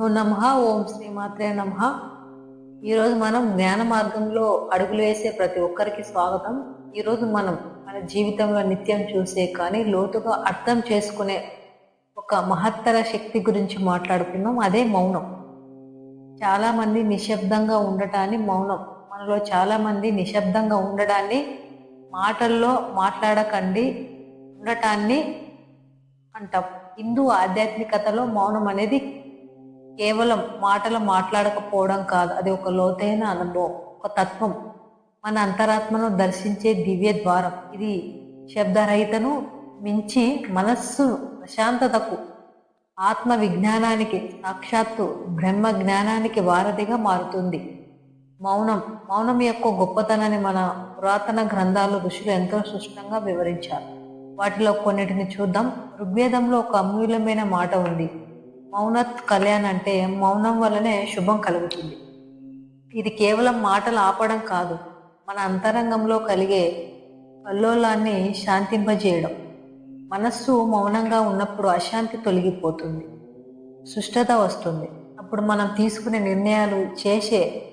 ఓ నమ ఓం శ్రీమాత్రే నమ. ఈరోజు మనం జ్ఞాన మార్గంలో అడుగులు వేసే ప్రతి ఒక్కరికి స్వాగతం. ఈరోజు మనం మన జీవితంలో నిత్యం చూసే కానీ లోతుగా అర్థం చేసుకునే ఒక మహత్తర శక్తి గురించి మాట్లాడుకున్నాం అదే మౌనం. చాలామంది నిశ్శబ్దంగా ఉండటాన్ని మౌనం. మనలో చాలామంది నిశ్శబ్దంగా ఉండడాన్ని మాటల్లో మాట్లాడకండి ఉండటాన్ని అంటాం. హిందూ ఆధ్యాత్మికతలో మౌనం అనేది కేవలం మాటలు మాట్లాడకపోవడం కాదు. అది ఒక లోతైన అనుభవం ఒక తత్వం. మన అంతరాత్మను దర్శించే దివ్య ద్వారం. ఇది శబ్దరహితను మించి మనస్సు ప్రశాంతతకు ఆత్మ విజ్ఞానానికి సాక్షాత్తు బ్రహ్మ జ్ఞానానికి వారధిగా మారుతుంది. మౌనం మౌనం యొక్క గొప్పతనాన్ని మన పురాతన గ్రంథాలు ఋషులు ఎంతో స్పష్టంగా వివరించారు. వాటిలో కొన్నిటిని చూద్దాం. ఋగ్వేదంలో ఒక అమూల్యమైన మాట ఉంది. మౌనత్ కళ్యాణ్ అంటే మౌనం వల్లనే శుభం కలుగుతుంది. ఇది కేవలం మాటలు ఆపడం కాదు మన అంతరంగంలో కలిగే కల్లోలాన్ని శాంతింపజేయడం. మనస్సు మౌనంగా ఉన్నప్పుడు అశాంతి తొలగిపోతుంది సుష్టత వస్తుంది. అప్పుడు మనం తీసుకునే నిర్ణయాలు చేసే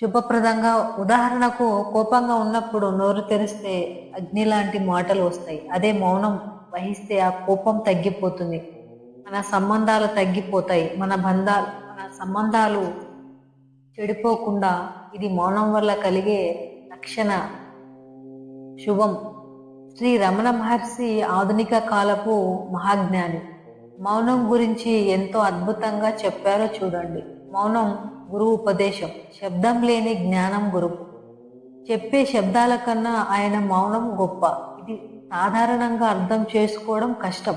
శుభప్రదంగా ఉదాహరణకు కోపంగా ఉన్నప్పుడు నోరు తెరిస్తే అగ్ని లాంటి మాటలు వస్తాయి. అదే మౌనం వహిస్తే ఆ కోపం తగ్గిపోతుంది. మన సంబంధాలు తగ్గిపోతాయి మన బంధాలు మన సంబంధాలు చెడిపోకుండా ఇది మౌనం వల్ల కలిగే రక్షణ శుభం. శ్రీ రమణ మహర్షి ఆధునిక కాలపు మహాజ్ఞాని. మౌనం గురించి ఎంతో అద్భుతంగా చెప్పారో చూడండి. మౌనం గురువు ఉపదేశం. శబ్దం లేని జ్ఞానం గురువు. చెప్పే శబ్దాల కన్నా ఆయన మౌనం గొప్ప. ఇది సాధారణంగా అర్థం చేసుకోవడం కష్టం.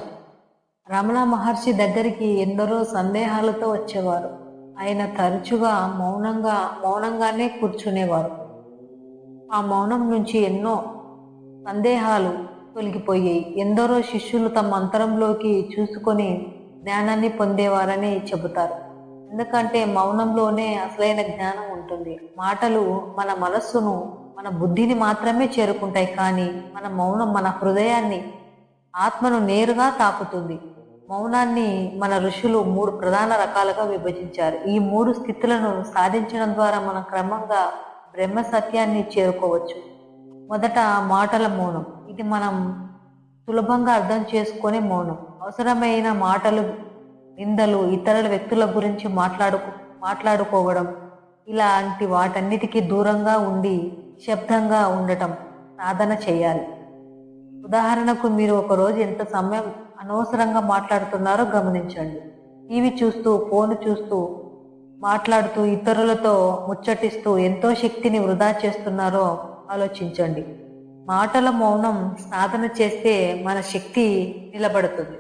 రమణ మహర్షి దగ్గరికి ఎందరో సందేహాలతో వచ్చేవారు. ఆయన తరచుగా మౌనంగా మౌనంగానే కూర్చునేవారు. ఆ మౌనం నుంచి ఎన్నో సందేహాలు తొలగిపోయాయి. ఎందరో శిష్యులు తమ అంతరంలోకి చూసుకొని జ్ఞానాన్ని పొందేవారని చెబుతారు. ఎందుకంటే మౌనంలోనే అసలైన జ్ఞానం ఉంటుంది. మాటలు మన మనస్సును మన బుద్ధిని మాత్రమే చేరుకుంటాయి కానీ మన మౌనం మన హృదయాన్ని ఆత్మను నేరుగా తాకుతుంది. మౌనాన్ని మన ఋషులు మూడు ప్రధాన రకాలుగా విభజించారు. ఈ మూడు స్థితులను సాధించడం ద్వారా మనం క్రమంగా బ్రహ్మ సత్యాన్ని చేరుకోవచ్చు. మొదట మాటల మౌనం. ఇది మనం సులభంగా అర్థం చేసుకునే మౌనం. అవసరమైన మాటలు నిందలు ఇతరుల వ్యక్తుల గురించి మాట్లాడు మాట్లాడుకోవడం. ఇలాంటి వాటన్నిటికీ దూరంగా ఉండి శబ్దంగా ఉండటం సాధన చేయాలి. ఉదాహరణకు మీరు ఒకరోజు ఎంత సమయం అనవసరంగా మాట్లాడుతున్నారో గమనించండి. టీవీ చూస్తూ ఫోన్ చూస్తూ మాట్లాడుతూ ఇతరులతో ముచ్చటిస్తూ ఎంతో శక్తిని వృధా చేస్తున్నారో ఆలోచించండి. మాటల మౌనం సాధన చేస్తే మన శక్తి నిలబడుతుంది.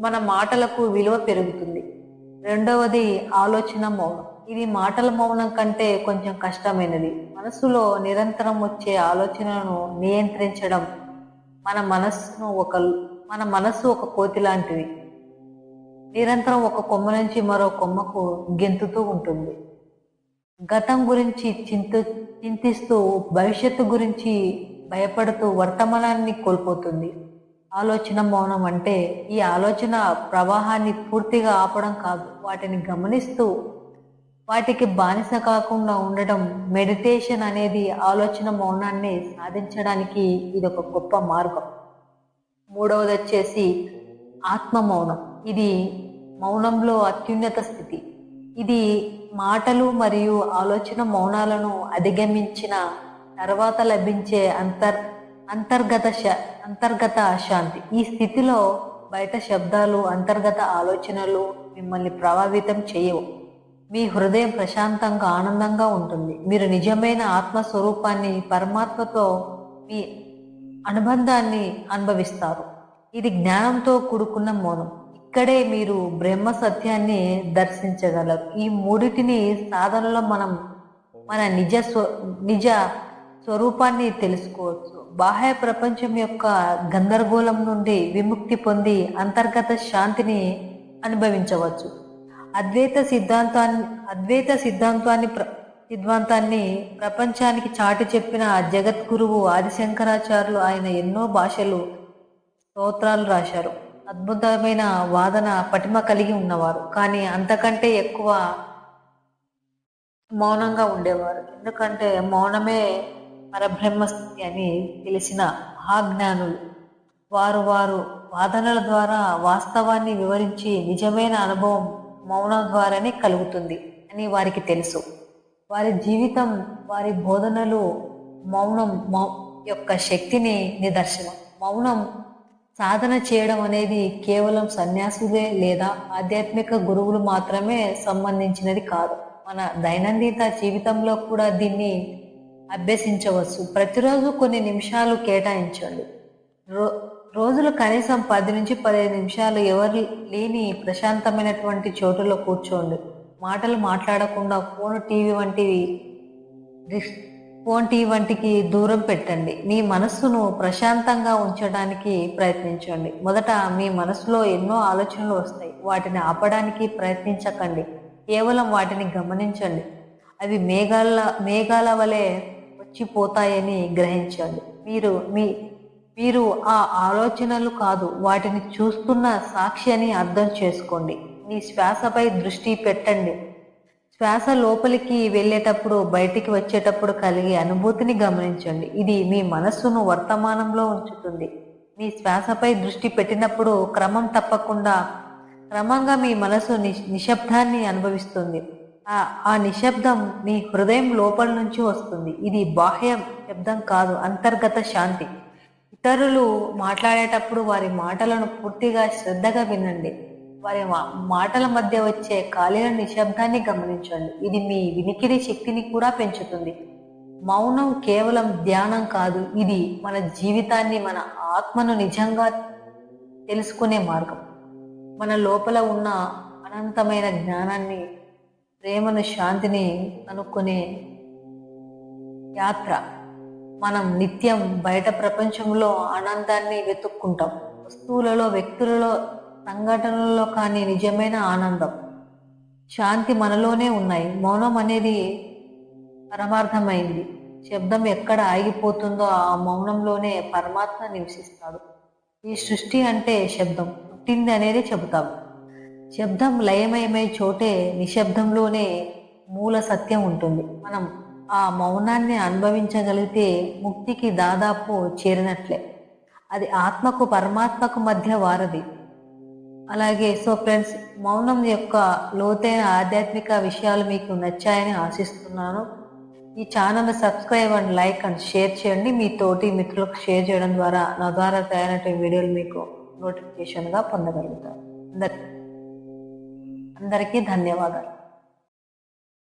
మన మాటలకు విలువ పెరుగుతుంది. రెండవది ఆలోచన మౌనం. ఇది మాటల మౌనం కంటే కొంచెం కష్టమైనది. మనసులో నిరంతరం వచ్చే ఆలోచనలను నియంత్రించడం మన మనస్సును ఒక మన మనస్సు ఒక కోతి లాంటిది. నిరంతరం ఒక కొమ్మ నుంచి మరో కొమ్మకు గెంతుతూ ఉంటుంది. గతం గురించి చింత చింతిస్తూ భవిష్యత్తు గురించి భయపడుతూ వర్తమానాన్ని కోల్పోతుంది. ఆలోచన మౌనం అంటే ఈ ఆలోచన ప్రవాహాన్ని పూర్తిగా ఆపడం కాదు వాటిని గమనిస్తూ వాటికి బానిస కాకుండా ఉండడం మెడిటేషన్ అనేది ఆలోచన మౌనాన్ని సాధించడానికి ఇది ఒక గొప్ప మార్గం. మూడవది వచ్చేసి ఆత్మ మౌనం ఇది మౌనంలో అత్యున్నత స్థితి. ఇది మాటలు మరియు ఆలోచన మౌనాలను అధిగమించిన తర్వాత లభించే అంతర్ అంతర్గత శ అంతర్గత అశాంతి ఈ స్థితిలో బయట శబ్దాలు అంతర్గత ఆలోచనలు మిమ్మల్ని ప్రభావితం చేయవు. మీ హృదయం ప్రశాంతంగా ఆనందంగా ఉంటుంది. మీరు నిజమైన ఆత్మస్వరూపాన్ని పరమాత్మతో మీ అనుబంధాన్ని అనుభవిస్తారు. ఇది జ్ఞానంతో కూడుకున్న మౌనం ఇక్కడే మీరు బ్రహ్మ సత్యాన్ని దర్శించగలరు. ఈ మూడిటిని సాధనలో మనం మన నిజ స్వ నిజ స్వరూపాన్ని తెలుసుకోవచ్చు. బాహ్య ప్రపంచం యొక్క గందరగోళం నుండి విముక్తి పొంది అంతర్గత శాంతిని అనుభవించవచ్చు. అద్వైత సిద్ధాంతాన్ని అద్వైత సిద్ధాంతాన్ని ప్ర సిద్ధాంతాన్ని ప్రపంచానికి చాటి చెప్పిన జగద్గురువు ఆదిశంకరాచార్యులు ఆయన ఎన్నో భాషలు స్తోత్రాలు రాశారు. అద్భుతమైన వాదన పటిమ కలిగి ఉన్నవారు. కానీ అంతకంటే ఎక్కువ మౌనంగా ఉండేవారు. ఎందుకంటే మౌనమే పరబ్రహ్మస్థితి అని తెలిసిన మహాజ్ఞానులు. వారు వారు వాదనల ద్వారా వాస్తవాన్ని వివరించి నిజమైన అనుభవం మౌనం ద్వారానే కలుగుతుంది అని వారికి తెలుసు. వారి జీవితం వారి బోధనలు మౌనం మౌ యొక్క శక్తిని నిదర్శనం. మౌనం సాధన చేయడం అనేది కేవలం సన్యాసులే లేదా ఆధ్యాత్మిక గురువులు మాత్రమే సంబంధించినది కాదు. మన దైనందిన జీవితంలో కూడా దీన్ని అభ్యసించవచ్చు. ప్రతిరోజు కొన్ని నిమిషాలు కేటాయించండి. రో రోజులు కనీసం పది నుంచి పదిహేను నిమిషాలు ఎవరు లేని ప్రశాంతమైనటువంటి చోటులో కూర్చోండి. మాటలు మాట్లాడకుండా ఫోన్ టీవీ వంటివి ఫోన్ టీవీ వంటికి దూరం పెట్టండి. మీ మనస్సును ప్రశాంతంగా ఉంచడానికి ప్రయత్నించండి. మొదట మీ మనసులో ఎన్నో ఆలోచనలు వస్తాయి. వాటిని ఆపడానికి ప్రయత్నించకండి. కేవలం వాటిని గమనించండి. అవి మేఘాల మేఘాల వలె వచ్చిపోతాయని గ్రహించండి. మీరు మీ మీరు ఆ ఆలోచనలు కాదు వాటిని చూస్తున్న సాక్షి అని అర్థం చేసుకోండి. మీ శ్వాసపై దృష్టి పెట్టండి. శ్వాస లోపలికి వెళ్ళేటప్పుడు బయటికి వచ్చేటప్పుడు కలిగే అనుభూతిని గమనించండి. ఇది మీ మనస్సును వర్తమానంలో ఉంచుతుంది. మీ శ్వాసపై దృష్టి పెట్టినప్పుడు క్రమం తప్పకుండా క్రమంగా మీ మనసు నిశ్శబ్దాన్ని అనుభవిస్తుంది. ఆ ఆ నిశ్శబ్దం మీ హృదయం లోపల నుంచి వస్తుంది. ఇది బాహ్య శబ్దం కాదు అంతర్గత శాంతి. ఇతరులు మాట్లాడేటప్పుడు వారి మాటలను పూర్తిగా శ్రద్ధగా వినండి. వారి మాటల మధ్య వచ్చే ఖాళీల నిశ్శబ్దాన్ని గమనించండి. ఇది మీ వినికిడి శక్తిని కూడా పెంచుతుంది. మౌనం కేవలం ధ్యానం కాదు ఇది మన జీవితాన్ని మన ఆత్మను నిజంగా తెలుసుకునే మార్గం. మన లోపల ఉన్న అనంతమైన జ్ఞానాన్ని ప్రేమను శాంతిని కనుక్కునే యాత్ర. మనం నిత్యం బయట ప్రపంచంలో ఆనందాన్ని వెతుక్కుంటాం. వస్తువులలో వ్యక్తులలో సంఘటనలలో కానీ నిజమైన ఆనందం శాంతి మనలోనే ఉన్నాయి. మౌనం అనేది పరమార్థమైంది. శబ్దం ఎక్కడ ఆగిపోతుందో ఆ మౌనంలోనే పరమాత్మ నివసిస్తాడు. ఈ సృష్టి అంటే శబ్దం. పుట్టింది అనేది చెబుతాం. శబ్దం లయమయమై చోటే నిశ్శబ్దంలోనే మూల సత్యం ఉంటుంది. మనం ఆ మౌనాన్ని అనుభవించగలిగితే ముక్తికి దాదాపు చేరినట్లే. అది ఆత్మకు పరమాత్మకు మధ్య వారధి. అలాగే సో ఫ్రెండ్స్ మౌనం యొక్క లోతైన ఆధ్యాత్మిక విషయాలు మీకు నచ్చాయని ఆశిస్తున్నాను. ఈ ఛానల్ని subscribe and like and share చేయండి. మీ తోటి మిత్రులకు షేర్ చేయడం ద్వారా నా ద్వారా తయారైన వీడియోలు మీకు నోటిఫికేషన్గా పొందగలుగుతారు అందరి అందరికీ ధన్యవాదాలు.